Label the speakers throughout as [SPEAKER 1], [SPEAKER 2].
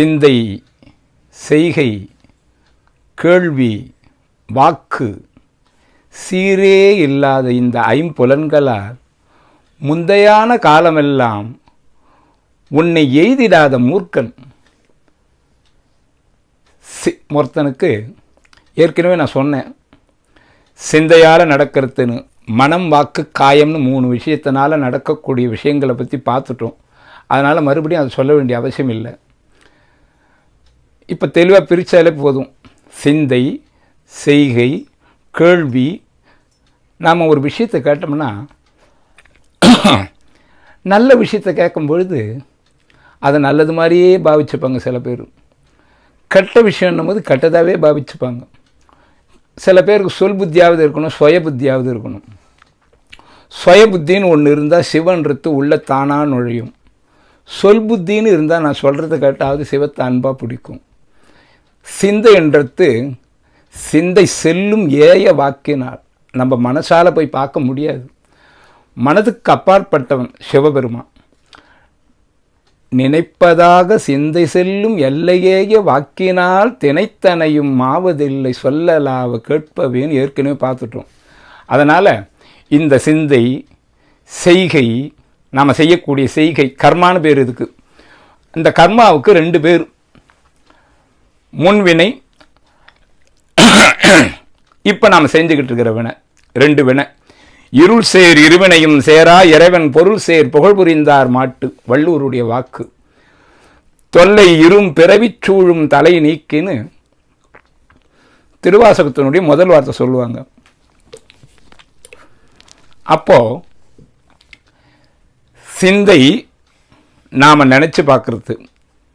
[SPEAKER 1] சிந்தை செய்கை கேள்வி வாக்கு சீரே இல்லாத இந்த ஐம்புலன்களால் முந்தையான காலமெல்லாம் உன்னை எய்திடாத மூர்க்கன் சி ஒருத்தனுக்கு ஏற்கனவே நான் சொன்னேன் சிந்தையால் நடக்கிறதுன்னு மனம் வாக்கு காயம்னு மூணு விஷயத்தினால் நடக்கக்கூடிய விஷயங்களை பற்றி பார்த்துட்டோம் அதனால் மறுபடியும் அதை சொல்ல வேண்டிய அவசியம் இல்லை இப்போ தெளிவாக பிரித்தாலே போதும் சிந்தை செய்கை கேள்வி நாம் ஒரு விஷயத்தை கேட்டோம்னா நல்ல விஷயத்தை கேட்கும் பொழுது அதை நல்லது மாதிரியே பாவிச்சுப்பாங்க சில பேர் கெட்ட விஷயம்னும் போது கெட்டதாகவே பாவிச்சுப்பாங்க சில பேருக்கு சொல் புத்தியாவது இருக்கணும் சுய புத்தியாவது இருக்கணும் சுய புத்தின்னு ஒன்று இருந்தால் சிவன்றது உள்ள தானாக நுழையும் சொல் புத்தின்னு இருந்தால் நான் சொல்கிறத கேட்டாவது சிவத்தை அன்பாக பிடிக்கும் சிந்தை என்றது சிந்தை செல்லும் ஏய வாக்கினால் நம்ம மனசால் போய் பார்க்க முடியாது மனதுக்கு அப்பாற்பட்டவன் சிவபெருமான் நினைப்பதாக சிந்தை செல்லும் எல்லையேய வாக்கினால் தினைத்தனையும் மாவதில்லை சொல்லலாவ கேட்பவேன்னு ஏற்கனவே பார்த்துட்டோம் அதனால் இந்த சிந்தை செய்கை நாம் செய்யக்கூடிய செய்கை கர்மான்னு பேர் இதுக்கு இந்த கர்மாவுக்கு ரெண்டு பேர் முன்வினை இப்போ நாம் செஞ்சுக்கிட்டு இருக்கிற வினை ரெண்டு வினை இருள் சேர் இருவினையும் சேரா இறைவன் பொருள் சேர் புகழ் புரிந்தார் மாட்டு வள்ளூருடைய வாக்கு தொல்லை இரும் பிறவிச்சூழும் தலை நீக்கின்னு திருவாசகத்தினுடைய முதல் வார்த்தை சொல்லுவாங்க அப்போ சிந்தை நாம் நினச்சி பார்க்குறது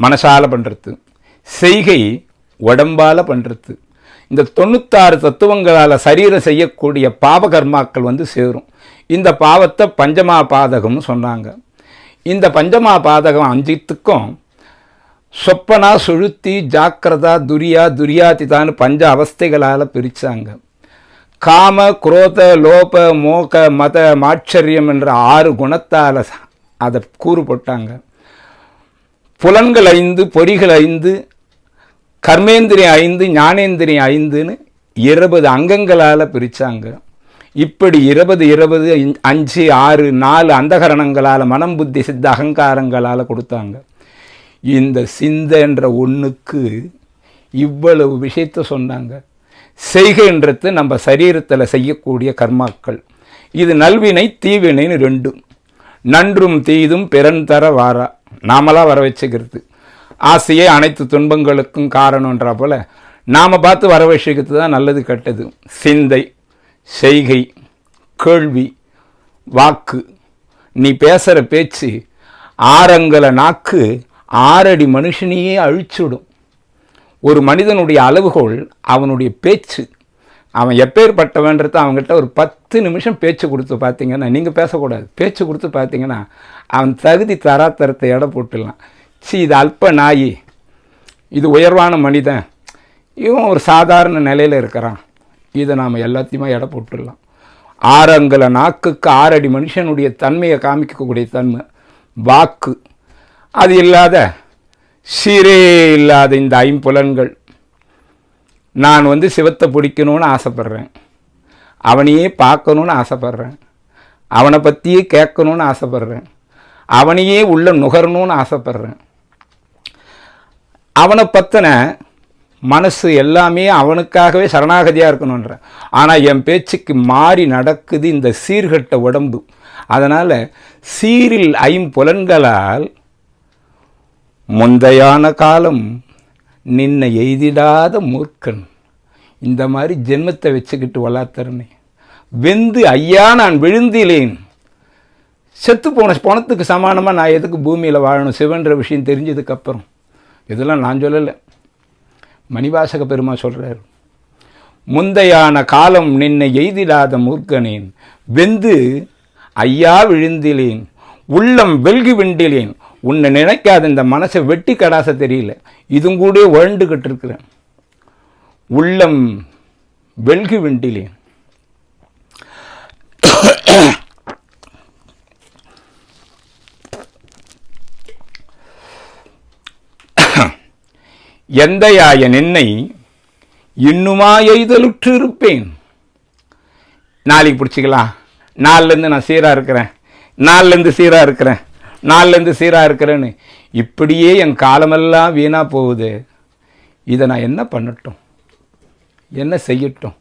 [SPEAKER 1] மனசால பண்ணுறது செய்கை உடம்பால் பண்ணுறது இந்த தொண்ணூத்தாறு தத்துவங்களால் சரீரம் செய்யக்கூடிய பாவகர்மாக்கள் வந்து சேரும் இந்த பாவத்தை பஞ்சமா பாதகம்னு சொன்னாங்க இந்த பஞ்சமா பாதகம் அஞ்சித்துக்கும் சொப்பனா சுழுத்தி ஜாக்கிரதா துரியா துரியாதிதான்னு பஞ்ச அவஸ்தைகளால் பிரித்தாங்க காம குரோத லோப மோக மத மாச்சரியம் என்ற ஆறு குணத்தால் அதை கூறு போட்டாங்க புலன்கள் ஐந்து பொறிகள் ஐந்து கர்மேந்திரியம் ஐந்து ஞானேந்திரியம் ஐந்துன்னு இருபது அங்கங்களால் பிரித்தாங்க இப்படி இருபது இருபது அஞ்சு ஆறு நாலு அந்தகரணங்களால் மனம் புத்தி சித்த அகங்காரங்களால் கொடுத்தாங்க இந்த சிந்தைன்ற ஒன்றுக்கு இவ்வளவு விஷயத்த சொன்னாங்க செய்கின்றது நம்ம சரீரத்தில் செய்யக்கூடிய கர்மாக்கள் இது நல்வினை தீவினைன்னு ரெண்டும் நன்றும் தீதும் பிறன் தர வாரா நாமளாக வர வச்சுக்கிறது ஆசையே அனைத்து துன்பங்களுக்கும் காரணம்ன்றா போல் நாம் பார்த்து வர விஷயத்து தான் நல்லது கெட்டது சிந்தை செய்கை கேள்வி வாக்கு நீ பேசுகிற பேச்சு ஆரங்கல நாக்கு ஆறடி மனுஷனையே அழிச்சுடும் ஒரு மனிதனுடைய அளவுகோல் அவனுடைய பேச்சு அவன் எப்பேற்பட்டவன்றத அவங்ககிட்ட ஒரு பத்து நிமிஷம் பேச்சு கொடுத்து பார்த்தீங்கன்னா நீங்கள் பேசக்கூடாது பேச்சு கொடுத்து பார்த்தீங்கன்னா அவன் தகுதி தராத்தரத்தை இட போட்டுடலாம் சி இது அல்ப நாயி இது உயர்வான மனிதன் இவன் ஒரு சாதாரண நிலையில் இருக்கிறான் இதை நாம் எல்லாத்தையுமே எடை போட்டுடலாம் ஆறங்கல நாக்குக்கு ஆறடி மனுஷனுடைய தன்மையை காமிக்கக்கூடிய தன்மை வாக்கு அது இல்லாத சீரே இல்லாத இந்த ஐம்புலன்கள் நான் வந்து சிவத்தை பிடிக்கணும்னு ஆசைப்பட்றேன் அவனையே பார்க்கணுன்னு ஆசைப்பட்றேன் அவனை பற்றியே கேட்கணுன்னு ஆசைப்பட்றேன் அவனையே உள்ளே நுகரணும்னு ஆசைப்பட்றேன் அவனை பற்றின மனசு எல்லாமே அவனுக்காகவே சரணாகதியாக இருக்கணுன்ற ஆனால் என் பேச்சுக்கு மாறி நடக்குது இந்த சீர்கட்ட உடம்பு அதனால் சீரில் ஐம்புலன்களால் முந்தையான காலம் நின்னை எய்திடாத மூர்க்கன் இந்த மாதிரி ஜென்மத்தை வச்சுக்கிட்டு வளர்த்தறனே வெந்து ஐயா நான் விழுந்திலேன் செத்து போன பணத்துக்கு சமானமாக நான் எதுக்கு பூமியில் வாழணும் சிவன்ற விஷயம் தெரிஞ்சதுக்கப்புறம் இதெல்லாம் நான் சொல்லலை மணிவாசக பெருமா சொல்கிறார் முந்தையான காலம் நின்னை எய்திடாத மூர்க்கனேன் வெந்து ஐயா விழுந்திலேன் உள்ளம் வெல்கி விண்டிலேன் உன்னை நினைக்காத இந்த மனசை வெட்டி கடாச தெரியல இதுங்கூட உழண்டுக்கிட்டு இருக்கிறேன் உள்ளம் வெல்கி விண்டிலேன் எந்தையாய நின்னை இன்னுமா எய்தலுற்று இருப்பேன் நாளைக்கு பிடிச்சிக்கலாம் நாலுலேருந்து நான் சீராக இருக்கிறேன் நாலுலேருந்து சீராக இருக்கிறேன் நாலுலேருந்து சீராக இருக்கிறேன்னு இப்படியே என் காலமெல்லாம் வீணாக போகுது இதை நான் என்ன பண்ணட்டும் என்ன செய்யட்டும்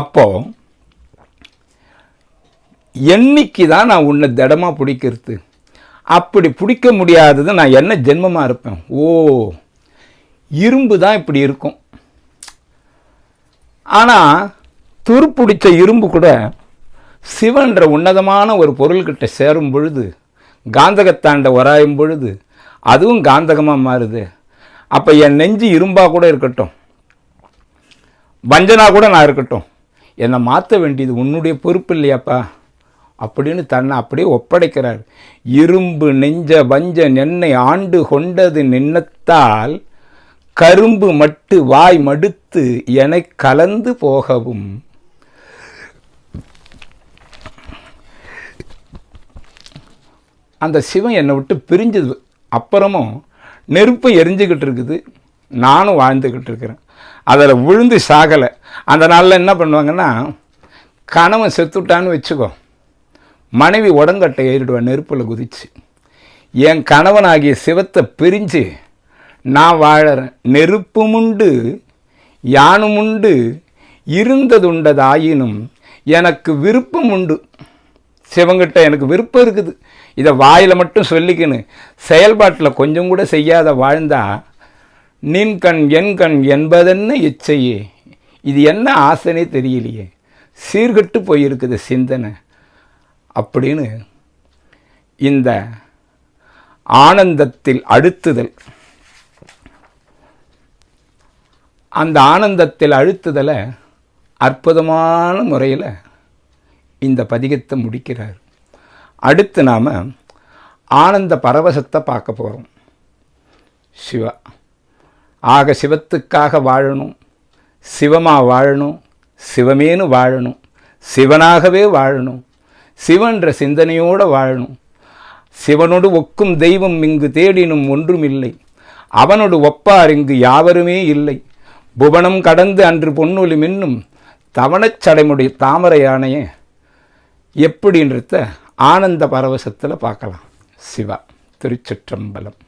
[SPEAKER 1] அப்போ என்னைக்கு தான் நான் உன்னை திடமாக பிடிக்கிறது அப்படி பிடிக்க முடியாதது நான் என்ன ஜென்மமாக இருப்பேன் ஓ இரும்பு தான் இப்படி இருக்கும் ஆனால் துருப்பிடிச்ச இரும்பு கூட சிவன்ற உன்னதமான ஒரு பொருள்கிட்ட சேரும் பொழுது காந்தகத்தாண்ட உராயும் பொழுது அதுவும் காந்தகமாக மாறுது அப்போ என் நெஞ்சு இரும்பாக கூட இருக்கட்டும் வஞ்சனாக கூட நான் இருக்கட்டும் என்னை மாற்ற வேண்டியது உன்னுடைய பொறுப்பு இல்லையாப்பா அப்படின்னு தன்னை அப்படியே ஒப்படைக்கிறார் இரும்பு நெஞ்ச வஞ்ச நென்னை ஆண்டு கொண்டது நின்னத்தால் கரும்பு மட்டு வாய் மடுத்து என கலந்து போகவும் அந்த சிவன் என்னை விட்டு பிரிஞ்சது அப்புறமும் நெருப்பு எரிஞ்சுக்கிட்டு இருக்குது நானும் வாழ்ந்துக்கிட்டு இருக்கிறேன் அதில் விழுந்து சாகலை அந்த நாளில் என்ன பண்ணுவாங்கன்னா கணவன் செத்துட்டான்னு வச்சுக்கோ மனைவி உடங்கட்டை ஏறிடுவா நெருப்பில் குதிச்சு என் கணவனாகிய சிவத்தை பிரிஞ்சு நான் வாழறேன் நெருப்புமுண்டு யானுமுண்டு இருந்ததுண்டதாயினும் எனக்கு விருப்பம் உண்டு சிவங்கிட்ட எனக்கு விருப்பம் இருக்குது இதை வாயில் மட்டும் சொல்லிக்கின்னு செயல்பாட்டில் கொஞ்சம் கூட செய்யாத வாழ்ந்தா நின் கண் என் கண் என்பதென்ன இச்சையே இது என்ன ஆசைனே தெரியலையே சீர்கட்டு போயிருக்குது சிந்தனை அப்படின்னு இந்த ஆனந்தத்தில் அழுத்துதல் அந்த ஆனந்தத்தில் அழுத்துதலை அற்புதமான முறையில் இந்த பதிகத்தை முடிக்கிறார் அடுத்து நாம் ஆனந்த பரவசத்தை பார்க்க போகிறோம் சிவா ஆக சிவத்துக்காக வாழணும் சிவமாக வாழணும் சிவமேனு வாழணும் சிவனாகவே வாழணும் சிவன்ற சிந்தனையோடு வாழணும் சிவனோடு ஒக்கும் தெய்வம் இங்கு தேடினும் ஒன்றுமில்லை அவனோடு ஒப்பார் இங்கு யாவருமே இல்லை புவனம் கடந்து அன்று பொன்னொழி மின்னும் தவணச்சடைமுடைய தாமரை யானையை எப்படின்றத ஆனந்த பரவசத்தில் பார்க்கலாம் சிவா திருச்சிற்றம்பலம்